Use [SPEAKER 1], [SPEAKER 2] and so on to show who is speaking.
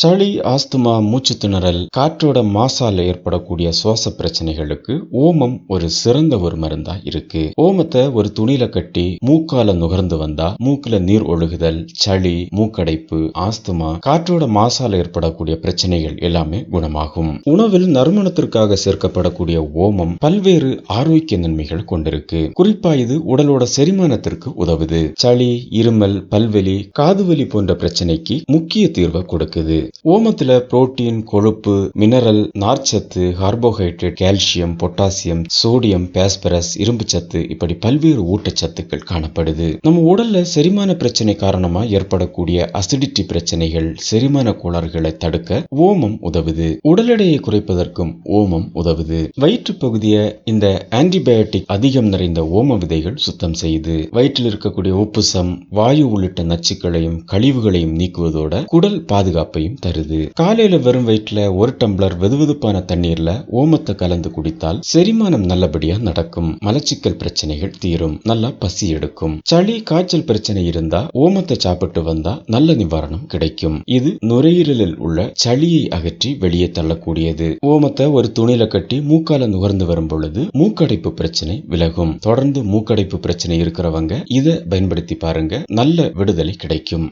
[SPEAKER 1] சளி ஆஸ்துமா மூச்சு திணறல் காற்றோட மாசால ஏற்படக்கூடிய சுவாச பிரச்சனைகளுக்கு ஓமம் ஒரு சிறந்த ஒரு மருந்தா இருக்கு. ஓமத்தை ஒரு துணியில கட்டி மூக்கால நுகர்ந்து வந்தா மூக்குல நீர் ஒழுகுதல் சளி மூக்கடைப்பு ஆஸ்துமா காற்றோட மாசால ஏற்படக்கூடிய பிரச்சனைகள் எல்லாமே குணமாகும். உணவில் நறுமணத்திற்காக சேர்க்கப்படக்கூடிய ஓமம் பல்வேறு ஆரோக்கிய நன்மைகள் கொண்டிருக்கு. குறிப்பா இது உடலோட செரிமானத்திற்கு உதவுது. சளி இருமல் பல்வெளி காதுவலி போன்ற பிரச்சனைக்கு முக்கிய தீர்வை கொடுக்குது. ஓமத்துல புரோட்டீன் கொழுப்பு மினரல் நார்ச்சத்து carbohydrate calcium potassium sodium phosphorus இரும்பு சத்து இப்படி பல்வேறு ஊட்டச்சத்துக்கள் காணப்படுது. நம்ம உடல்ல செரிமான பிரச்சனை காரணமா ஏற்படக்கூடிய அசிடிட்டி பிரச்சனைகள் செரிமான கோளாறுகளை தடுக்க ஓமம் உதவுது. உடல் எடையை குறைப்பதற்கும் ஓமம் உதவுது. வயிற்று பகுதியை இந்த ஆன்டிபயோட்டிக் அதிகம் நிறைந்த ஓம விதைகள் சுத்தம் செய்யுது. வயிற்றில் இருக்கக்கூடிய உப்புசம் வாயு உள்ளிட்ட நச்சுக்களையும் கழிவுகளையும் நீக்குவதோட குடல் பாதுகாப்பையும் தருது. காலையில வெறும் வயிற்றுல ஒரு டம்ளர் வெதுவெதுப்பான தண்ணீர்ல ஓமத்தை கலந்து குடித்தால் செரிமானம் நல்லபடியா நடக்கும். மலச்சிக்கல் பிரச்சனைகள் தீரும். நல்லா பசி எடுக்கும். சளி காய்ச்சல் பிரச்சனை இருந்தா ஓமத்தை சாப்பிட்டு வந்தா நல்ல நிவாரணம் கிடைக்கும். இது நுரையீரலில் உள்ள சளியை அகற்றி வெளியே தள்ளக்கூடியது. ஓமத்தை ஒரு துணியில கட்டி மூக்கால நுகர்ந்து வரும் பொழுது மூக்கடைப்பு பிரச்சனை விலகும். தொடர்ந்து மூக்கடைப்பு பிரச்சனை இருக்கிறவங்க இதை பயன்படுத்தி பாருங்க. நல்ல விடுதலை கிடைக்கும்.